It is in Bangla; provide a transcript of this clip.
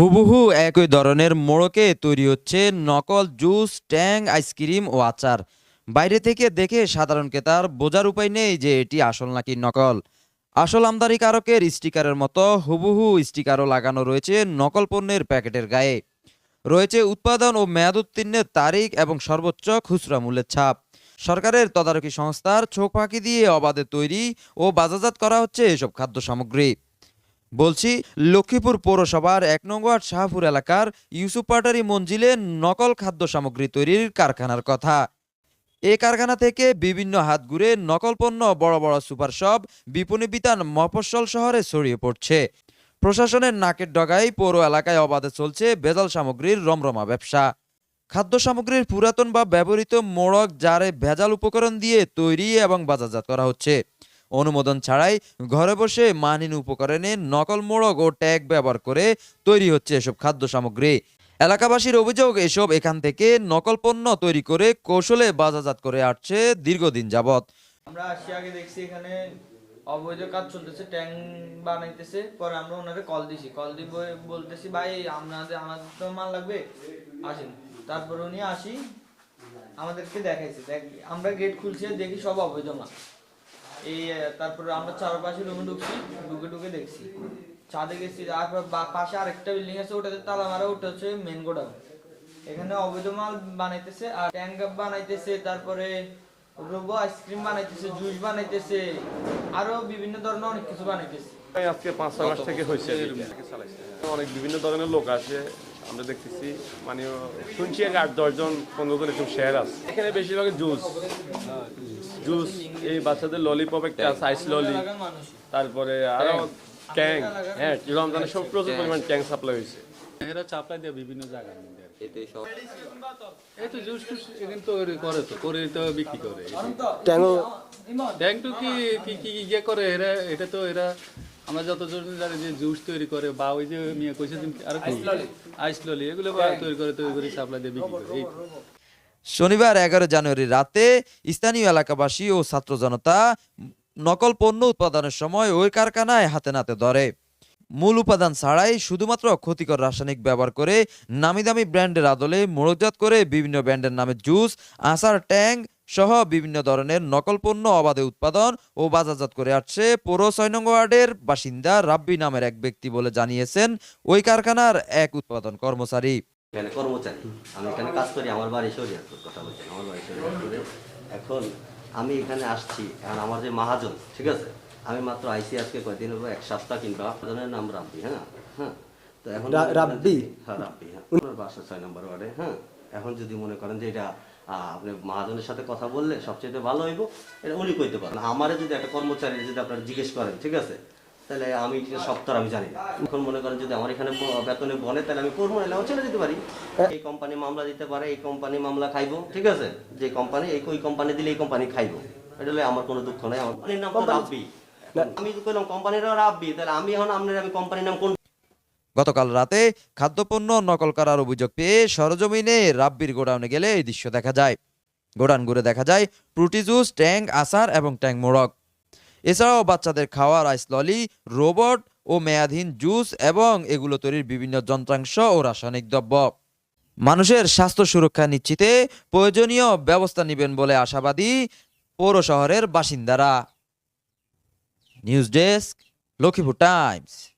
হুবহু একই ধরনের মোড়কে তৈরি হচ্ছে নকল জুস, ট্যাং, আইসক্রিম ও আচার। বাইরে থেকে দেখে সাধারণ ক্রেতার বোঝার উপায় নেই যে এটি আসল নাকি নকল। আসল আমদানিকারকের স্টিকারের মতো হুবহু স্টিকারও লাগানো রয়েছে নকল পণ্যের প্যাকেটের গায়ে। রয়েছে উৎপাদন ও মেয়াদ উত্তীর্ণের তারিখ এবং সর্বোচ্চ খুচরা মূল্যের ছাপ। সরকারের তদারকি সংস্থার চোখ ফাঁকি দিয়ে অবাধে তৈরি ও বাজারজাত করা হচ্ছে এসব খাদ্য সামগ্রী। বলছি, লক্ষ্মীপুর পৌরসভার এক নং ওয়ার্ড শাহপুর এলাকার ইউসুফ পাটারি মঞ্জিলে নকল খাদ্য সামগ্রী তৈরির কারখানার কথা। এ কারখানা থেকে বিভিন্ন হাত ঘুরে নকল পণ্য, বড় বড় সুপার শপ, বিপণী বিতান, মফস্বল শহরে ছড়িয়ে পড়ছে। প্রশাসনের নাকের ডগায় পৌর এলাকায় অবাধে চলছে ভেজাল সামগ্রীর রমরমা ব্যবসা। খাদ্য সামগ্রীর পুরাতন বা ব্যবহৃত মোড়ক জারে ভেজাল উপকরণ দিয়ে তৈরি এবং বাজারজাত করা হচ্ছে। অনুমোদন ছাড়াই ঘরে বসে মানহীন উপকরণে নকল মোড়ক ও ট্যাগ ব্যবহার করে তৈরি হচ্ছে এসব খাদ্য সামগ্রী। এলাকাবাসীর অভিযোগ, এসব এখান থেকে নকল পণ্য তৈরি করে কৌশলে বাজারজাত করে আসছে দীর্ঘদিন যাবৎ। আমরা আসি আগে দেখছি এখানে অবৈধ কাজ চলতেছে ট্যাঙ্ক বানাইতেছে, পরে আমরা ওনারে কল দিছি। কল দিব, বলতেছি, ভাই আপনাদের আমাদের তো মাল লাগবে, আসেন। তারপর উনি আসি, আমাদেরকে দেখাইছে। দেখ, আমরা গেট খুলছি, দেখি সব অবৈধ মাল। এই তারপরে আমরা চারপাশে রুমে ঢুকছি, ঢুকে ঢুকে দেখছি। ছাদে গেছি তারপর পাশে আরেকটা বিল্ডিং আছে, ওটাতে তালা মারা, ওটা হচ্ছে মেন গোডাউন এখানে অবৈধ মাল বানাইতেছে, আর ট্যাঙ্ক বানাইতেছে, তারপরে রোবো আইসক্রিম বানাইতেছে জুস বানাইতেছে, আরও বিভিন্ন ধরনের অনেক কিছু বানাইতেছে। আজকে পাঁচ, ছয় মাস থেকে হয়েছে অনেক বিভিন্ন ধরনের লোক আসে, আমরা দেখতেছি মানে শুনছি আট দশজন পনেরো জন এরকম শেয়ার আছে। এখানে বেশিরভাগ জুস জুস এই বাচ্চাদের ললিপপ একটা আছে আইস ললি তারপরে আরও ট্যাং হ্যাঁ রমজানে সব প্রচুর পরিমাণ ট্যাং সাপ্লাই হয়েছে। এরা চাপলাই দেয় বিভিন্ন জায়গার মধ্যে আর কি। এই তো জুস টুস এখানে তো ওরা করে তো করে তো বিক্রি করে। ট্যাং টু কি কি কি ইয়ে করে? এরা এটা তো এরা আমরা যত যতজন জানি যে জুস তৈরি করে বা ওই যে মিয়া কইছে দিন আর আইস ললি এগুলো বা তৈরি করে তৈরি করে সাপ্লাই দিয়ে বিক্রি করে। এই তো। শনিবার এগারো জানুয়ারি রাতে স্থানীয় এলাকাবাসী ও ছাত্র জনতা নকল পণ্য উৎপাদনের সময় ওই কারখানায় হাতে নাতে ধরে। মূল উপাদান ছাড়াই শুধুমাত্র ক্ষতিকর রাসায়নিক ব্যবহার করে নামি দামি ব্র্যান্ডের আদলে মোড়কজাত করে বিভিন্ন ব্র্যান্ডের নামে জুস, আচার, ট্যাং সহ বিভিন্ন ধরনের নকল পণ্য অবাধে উৎপাদন ও বাজারজাত করে আসছে পৌর ছয় নং ওয়ার্ডের বাসিন্দা রাব্বি নামের এক ব্যক্তি বলে জানিয়েছেন, ওই কারখানার এক উৎপাদন কর্মচারী। এখানে কর্মচারী। আমি এখানে কাজ করি আমার বাড়ি শরিয়াতপুর কথা বলছেন আমার বাড়ি শরিয়াতপুরে। এখন আমি এখানে আসছি এখন আমার যে মহাজন ঠিক আছে? আমি মাত্র আইসি আজকে কয়দিন হলো এক সপ্তাহ কিংবা মহাজনের নাম রাব্বি হ্যাঁ? হ্যাঁ? তো এখন রাব্বি? হ্যাঁ রাব্বি হ্যাঁ। ওনার বাসা ছয় নম্বর ওয়ার্ডে হ্যাঁ? এখন যদি মনে করেন যে এটা আপনি মহাজনের সাথে কথা বললে সবচেয়ে ভালো হইব এটা উনি কইতে পারেন। আমারে যদি একটা কর্মচারী যদি আপনারা জিজ্ঞেস করেন ঠিক আছে? তাহলে আমি সপ্তাহ আমি জানি না। এখন মনে করেন যদি আমার এখানে বেতনে বনে তাহলে আমি করব না ছেড়ে দিতে পারি। এই কোম্পানি মামলা দিতে পারে এই কোম্পানি মামলা খাইবো ঠিক আছে? যে কোম্পানি এই ওই কোম্পানি দিলে এই কোম্পানি খাইবো। এটা হলে আমার কোনো দুঃখ নাই। আমার কোম্পানির নাম রাব্বি। আমি তো কইলাম কোম্পানিরও রাব্বি তাহলে আমি এখন আপনার আমি কোম্পানির নাম কোন গতকাল রাতে খাদ্যপণ্য নকল করার অভিযোগ পেয়ে সরজমিনে রাব্বির গোডাউনে গেলে এই দৃশ্য দেখা যায়। গোডাউন ঘুরে দেখা যায় ফ্রুটি জুস ট্যাং আচার এবং ট্যাং মোড়ক। এছাড়াও বাচ্চাদের খাওয়ার আইস ললি, রোবট ও মেয়াদহীন জুস এবং এগুলো তৈরির বিভিন্ন যন্ত্রাংশ ও রাসায়নিক দ্রব্য। মানুষের স্বাস্থ্য সুরক্ষা নিশ্চিতে প্রয়োজনীয় ব্যবস্থা নেবেন বলে আশাবাদী পৌর শহরের বাসিন্দারা। News desk, Lakshmipur Times.